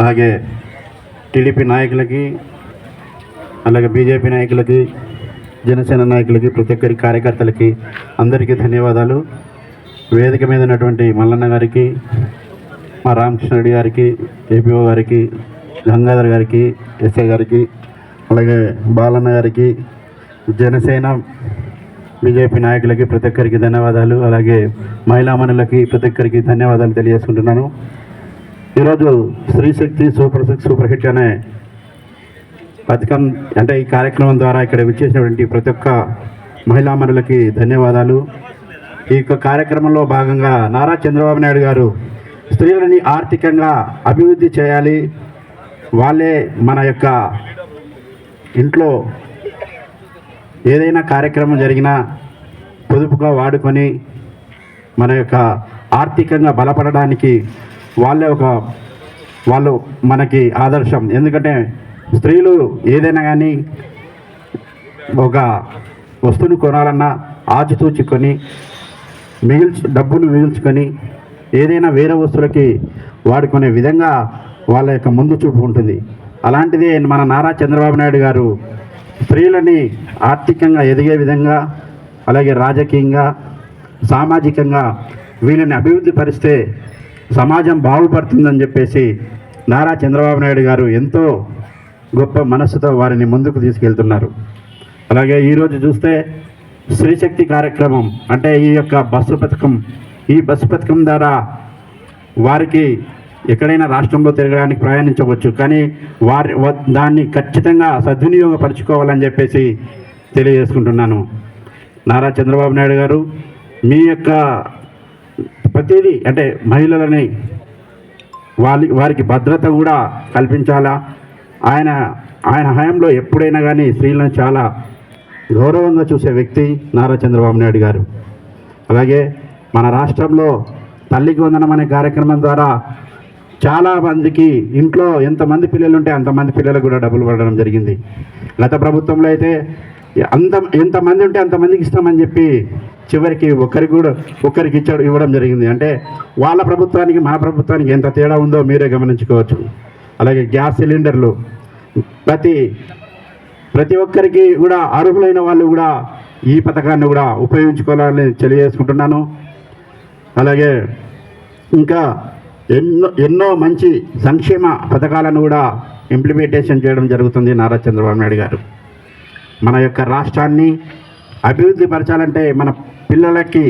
అలాగే టీడీపీ నాయకులకి అలాగే బీజేపీ నాయకులకి జనసేన నాయకులకి ప్రతి ఒక్కరి కార్యకర్తలకి అందరికీ ధన్యవాదాలు. వేదిక మీద ఉన్నటువంటి మల్లన్న గారికి మా రామకృష్ణ రెడ్డి గారికి ఏపీఓ గారికి గంగాధర్ గారికి ఎస్ఐ గారికి అలాగే బాలన్న గారికి జనసేన బీజేపీ నాయకులకి ప్రతి ఒక్కరికి ధన్యవాదాలు. అలాగే మహిళామణులకి ప్రతి ఒక్కరికి ధన్యవాదాలు తెలియజేసుకుంటున్నాను. ఈరోజు Stree Shakti super six super hit అనే పథకం అంటే ఈ కార్యక్రమం ద్వారా ఇక్కడ విచ్చేసినటువంటి ప్రతి ఒక్క మహిళా మనులకి ధన్యవాదాలు. ఈ యొక్క కార్యక్రమంలో భాగంగా నారా చంద్రబాబు నాయుడు గారు స్త్రీలని ఆర్థికంగా అభివృద్ధి చేయాలి. వాళ్ళే మన యొక్క ఇంట్లో ఏదైనా కార్యక్రమం జరిగినా పొదుపుగా వాడుకొని మన యొక్క ఆర్థికంగా బలపడడానికి వాళ్ళే ఒక వాళ్ళు మనకి ఆదర్శం. ఎందుకంటే స్త్రీలు ఏదైనా కానీ ఒక వస్తువుని కొనాలన్నా ఆచితూచి కొని మిగిల్చు డబ్బును మిగిల్చుకొని ఏదైనా వేరే వస్తువులకి వాడుకునే విధంగా వాళ్ళ యొక్క ముందు చూపు ఉంటుంది. అలాంటిదే మన నారా చంద్రబాబు నాయుడు గారు స్త్రీలని ఆర్థికంగా ఎదిగే విధంగా అలాగే రాజకీయంగా సామాజికంగా వీళ్ళని అభివృద్ధి పరిస్తే సమాజం బాగుపడుతుందని చెప్పేసి నారా చంద్రబాబు నాయుడు గారు ఎంతో గొప్ప మనస్సుతో వారిని ముందుకు తీసుకెళ్తున్నారు. అలాగే ఈరోజు చూస్తే స్త్రీశక్తి కార్యక్రమం అంటే ఈ యొక్క బస్సు పథకం ఈ బస్సు పథకం ద్వారా వారికి ఎక్కడైనా రాష్ట్రంలో తిరగడానికి ప్రయాణించవచ్చు. కానీ వారి వ- దాన్ని ఖచ్చితంగా సద్వినియోగపరచుకోవాలని చెప్పేసి తెలియజేసుకుంటున్నాను. నారా చంద్రబాబు నాయుడు గారు మీ యొక్క ప్రతిదీ అంటే మహిళలని వాళ్ళ వారికి భద్రత కూడా కల్పించాలా? ఆయన ఆయన హయాంలో ఎప్పుడైనా కానీ స్త్రీలను చాలా గౌరవంగా చూసే వ్యక్తి నారా చంద్రబాబు నాయుడు గారు. అలాగే మన రాష్ట్రంలో తల్లికి వందనం అనే కార్యక్రమం ద్వారా చాలా మందికి ఇంట్లో ఎంతమంది పిల్లలు ఉంటే అంతమంది పిల్లలకు కూడా డబ్బులు పడడం జరిగింది. గత ప్రభుత్వంలో అయితే అంత ఎంతమంది ఉంటే అంతమందికి ఇస్తామని చెప్పి చివరికి ఒకరికి కూడా ఒకరికి ఇచ్చాడు ఇవ్వడం జరిగింది. అంటే వాళ్ళ ప్రభుత్వానికి మన ప్రభుత్వానికి ఎంత తేడా ఉందో మీరే గమనించుకోవచ్చు. అలాగే గ్యాస్ సిలిండర్లు ప్రతి ప్రతి ఒక్కరికి కూడా అర్హులైన వాళ్ళు కూడా ఈ పథకాన్ని కూడా ఉపయోగించుకోవాలని తెలియజేసుకుంటున్నాను. అలాగే ఇంకా ఎన్నో ఎన్నో మంచి సంక్షేమ పథకాలను కూడా ఇంప్లిమెంటేషన్ చేయడం జరుగుతుంది నారా చంద్రబాబు నాయుడు గారు. మన యొక్క రాష్ట్రాన్ని అభివృద్ధి పరచాలంటే మన పిల్లలకి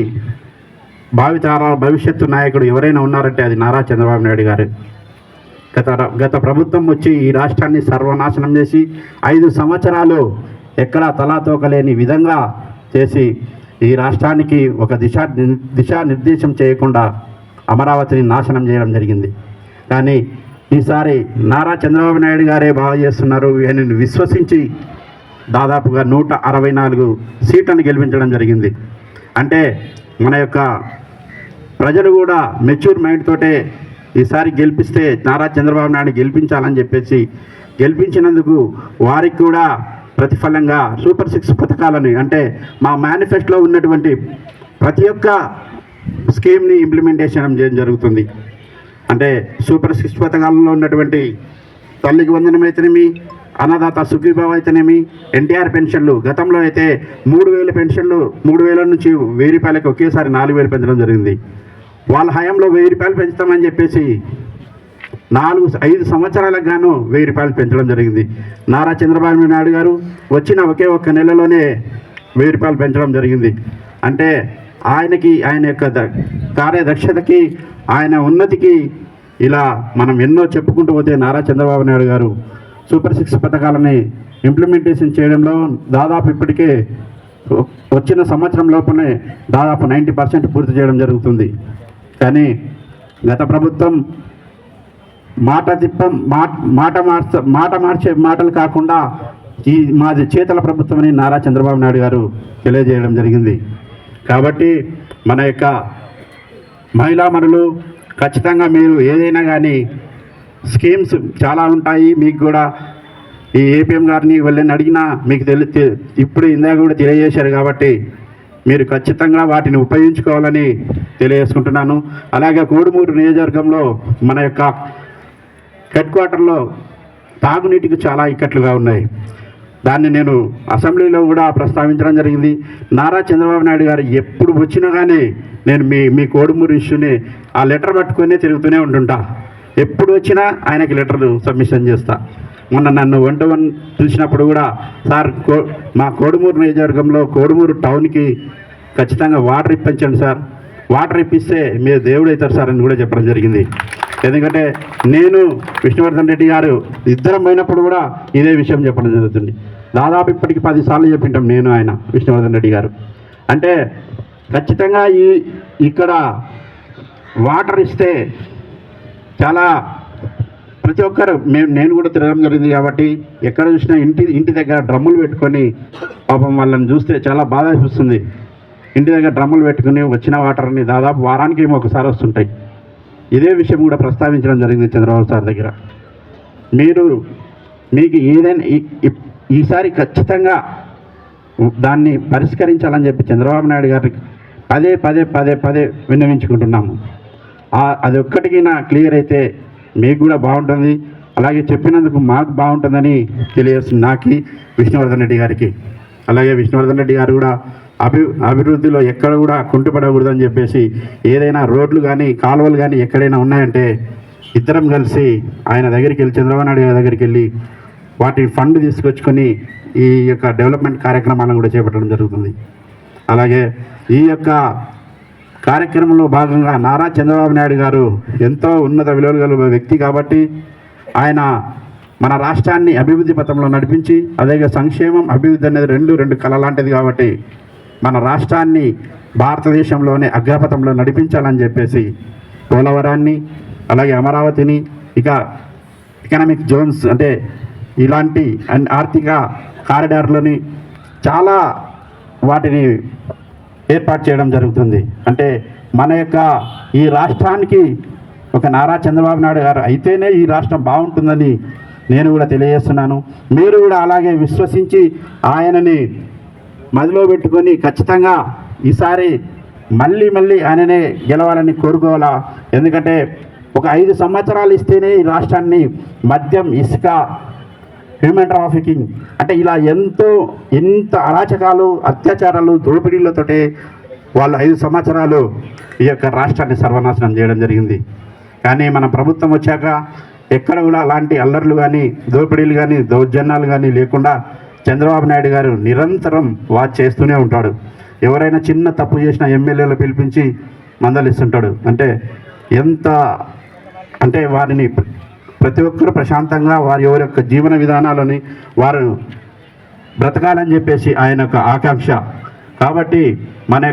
భావితరాల భవిష్యత్తు నాయకుడు ఎవరైనా ఉన్నారంటే అది నారా చంద్రబాబు నాయుడు గారు. గత గత ప్రభుత్వం వచ్చి ఈ రాష్ట్రాన్ని సర్వనాశనం చేసి ఐదు సంవత్సరాలు ఎక్కడా తలాతోకలేని విధంగా చేసి ఈ రాష్ట్రానికి ఒక దిశ దిశానిర్దేశం చేయకుండా అమరావతిని నాశనం చేయడం జరిగింది. కానీ ఈసారి నారా చంద్రబాబు నాయుడు గారే బాగా చేస్తున్నారు. నేను విశ్వసించి దాదాపుగా నూట అరవై నాలుగు సీట్లను గెలిపించడం జరిగింది. అంటే మన యొక్క ప్రజలు కూడా మెచ్యూర్ మైండ్ తోటే ఈసారి గెలిపిస్తే నారా చంద్రబాబు నాయుడు గెలిపించాలని చెప్పేసి గెలిపించినందుకు వారికి కూడా ప్రతిఫలంగా సూపర్ సిక్స్ పథకాలని అంటే మా మేనిఫెస్టోలో ఉన్నటువంటి ప్రతి ఒక్క స్కీమ్ని ఇంప్లిమెంటేషన్ చేయడం జరుగుతుంది. అంటే సూపర్ సిక్స్ పథకాలలో ఉన్నటువంటి తల్లికి వందనమైతేనేమి అన్నదాత సుఖీభావ అయితేనేమి ఎన్టీఆర్ పెన్షన్లు. గతంలో అయితే మూడు వేల పెన్షన్లు మూడు వేల నుంచి వెయ్యి రూపాయలకి ఒకేసారి నాలుగు వేలు పెంచడం జరిగింది. వాళ్ళ హయాంలో వెయ్యి రూపాయలు పెంచుతామని చెప్పేసి నాలుగు ఐదు సంవత్సరాలకు గాను వెయ్యి రూపాయలు పెంచడం జరిగింది. నారా చంద్రబాబు నాయుడు గారు వచ్చిన ఒకే ఒక్క నెలలోనే వెయ్యి రూపాయలు పెంచడం జరిగింది. అంటే ఆయనకి ఆయన యొక్క కార్యదక్షతకి ఆయన ఉన్నతికి ఇలా మనం ఎన్నో చెప్పుకుంటూ పోతే నారా చంద్రబాబు నాయుడు గారు సూపర్ సిక్స్ పథకాలని ఇంప్లిమెంటేషన్ చేయడంలో దాదాపు ఇప్పటికే వచ్చిన సంవత్సరం లోపలే దాదాపు నైంటీ పర్సెంట్ పూర్తి చేయడం జరుగుతుంది. కానీ గత ప్రభుత్వం మాట తిప్పం మాట మాట మార్చ మాట మార్చే మాటలు కాకుండా ఈ మాది చేతల ప్రభుత్వం అని నారా చంద్రబాబు నాయుడు గారు తెలియజేయడం జరిగింది. కాబట్టి మన యొక్క మహిళా మనులు ఖచ్చితంగా మీరు ఏదైనా కానీ స్కీమ్స్ చాలా ఉంటాయి. మీకు కూడా ఈ ఏపీఎం గారిని వెళ్ళని అడిగినా మీకు తెలి ఇప్పుడు ఇందాక కూడా తెలియజేశారు కాబట్టి మీరు ఖచ్చితంగా వాటిని ఉపయోగించుకోవాలని తెలియజేసుకుంటున్నాను. అలాగే కోడుమూరు నియోజకవర్గంలో మన యొక్క హెడ్ క్వార్టర్లో తాగునీటికి చాలా ఇక్కట్లుగా ఉన్నాయి. దాన్ని నేను అసెంబ్లీలో కూడా ప్రస్తావించడం జరిగింది. నారా చంద్రబాబు నాయుడు గారు ఎప్పుడు వచ్చినా కానీ నేను మీ మీ కోడుమూరు ఇష్యూని ఆ లెటర్ పట్టుకొని తిరుగుతూనే ఉంటుంటా ఎప్పుడు వచ్చినా ఆయనకి లెటర్లు సబ్మిషన్ చేస్తా. మొన్న నన్ను వన్ టు వన్ పిలిచినప్పుడు కూడా సార్ కో మా కోడుమూరు నియోజకవర్గంలో కోడుమూరు టౌన్కి ఖచ్చితంగా వాటర్ ఇప్పించండి సార్. వాటర్ ఇప్పిస్తే మీరు దేవుడు అవుతారు సార్ అని కూడా చెప్పడం జరిగింది. ఎందుకంటే నేను విష్ణువర్ధన్ రెడ్డి గారు ఇద్దరం పోయినప్పుడు కూడా ఇదే విషయం చెప్పడం జరుగుతుంది. దాదాపు ఇప్పటికి పదిసార్లు చెప్పింటాం నేను ఆయన విష్ణువర్ధన్ రెడ్డి గారు. అంటే ఖచ్చితంగా ఈ ఇక్కడ వాటర్ ఇస్తే చాలా ప్రతి ఒక్కరు మేము నేను కూడా తిరగడం జరిగింది కాబట్టి ఎక్కడ చూసినా ఇంటి ఇంటి దగ్గర డ్రమ్ములు పెట్టుకొని పాపం వాళ్ళని చూస్తే చాలా బాధ అనిపిస్తుంది. ఇంటి దగ్గర డ్రమ్ములు పెట్టుకుని వచ్చిన వాటర్ని దాదాపు వారానికి ఏమో ఒకసారి వస్తుంటాయి. ఇదే విషయం కూడా ప్రస్తావించడం జరిగింది చంద్రబాబు సార్ దగ్గర. మీరు మీకు ఏదైనా ఈసారి ఖచ్చితంగా దాన్ని పరిష్కరించాలని చెప్పి చంద్రబాబు నాయుడు గారికి పదే పదే పదే పదే విన్నవించుకుంటున్నాము. అది ఒక్కటికి నా క్లియర్ అయితే మీకు కూడా బాగుంటుంది. అలాగే చెప్పినందుకు మాకు బాగుంటుందని తెలియజేస్తుంది నాకి విష్ణువర్ధన్ రెడ్డి గారికి. అలాగే విష్ణువర్ధన్ రెడ్డి గారు కూడా అభి అభివృద్ధిలో ఎక్కడ కూడా కుంటుపడకూడదని చెప్పేసి ఏదైనా రోడ్లు కానీ కాలువలు కానీ ఎక్కడైనా ఉన్నాయంటే ఇద్దరం కలిసి ఆయన దగ్గరికి వెళ్ళి చంద్రబాబు నాయుడు గారి దగ్గరికి వెళ్ళి వాటి ఫండ్ తీసుకొచ్చుకొని ఈ యొక్క డెవలప్మెంట్ కార్యక్రమాలను కూడా చేపట్టడం జరుగుతుంది. అలాగే ఈ యొక్క కార్యక్రమంలో భాగంగా నారా చంద్రబాబు నాయుడు గారు ఎంతో ఉన్నత విలువలు గల వ్యక్తి కాబట్టి ఆయన మన రాష్ట్రాన్ని అభివృద్ధి పథంలో నడిపించి అదే సంక్షేమం అభివృద్ధి అనేది రెండు రెండు కళ లాంటిది కాబట్టి మన రాష్ట్రాన్ని భారతదేశంలోనే అగ్రపథంలో నడిపించాలని చెప్పేసి పోలవరాన్ని అలాగే అమరావతిని ఇక ఎకనామిక్ జోన్స్ అంటే ఇలాంటి ఆర్థిక కారిడార్లని చాలా వాటిని ఏర్పాటు చేయడం జరుగుతుంది. అంటే మన యొక్క ఈ రాష్ట్రానికి ఒక నారా చంద్రబాబు నాయుడు గారు అయితేనే ఈ రాష్ట్రం బాగుంటుందని నేను కూడా తెలియజేస్తున్నాను. మీరు కూడా అలాగే విశ్వసించి ఆయనని మదిలో పెట్టుకొని ఖచ్చితంగా ఈసారి మళ్ళీ మళ్ళీ ఆయననే గెలవాలని కోరుకోవాలా? ఎందుకంటే ఒక ఐదు సంవత్సరాలు ఇస్తేనే ఈ రాష్ట్రాన్ని మద్యం ఇసుక హ్యూమన్ ట్రాఫికింగ్ అంటే ఇలా ఎంతో ఎంత అరాచకాలు అత్యాచారాలు దోపిడీలతోటే వాళ్ళు ఐదు సంవత్సరాలు ఈ యొక్క రాష్ట్రాన్ని సర్వనాశనం చేయడం జరిగింది. కానీ మన ప్రభుత్వం వచ్చాక ఎక్కడ కూడా అలాంటి అల్లర్లు కానీ దోపిడీలు కానీ దౌర్జన్యాలు కానీ లేకుండా చంద్రబాబు నాయుడు గారు నిరంతరం వాచ్ చేస్తూనే ఉంటాడు. ఎవరైనా చిన్న తప్పు చేసిన ఎమ్మెల్యేలు పిలిపించి మందలిస్తుంటాడు. అంటే ఎంత అంటే వారిని ప్రతి ఒక్కరూ ప్రశాంతంగా వారి ఎవరి యొక్క జీవన విధానాలని వారు బ్రతకాలని చెప్పేసి ఆయన యొక్క ఆకాంక్ష. కాబట్టి మన యొక్క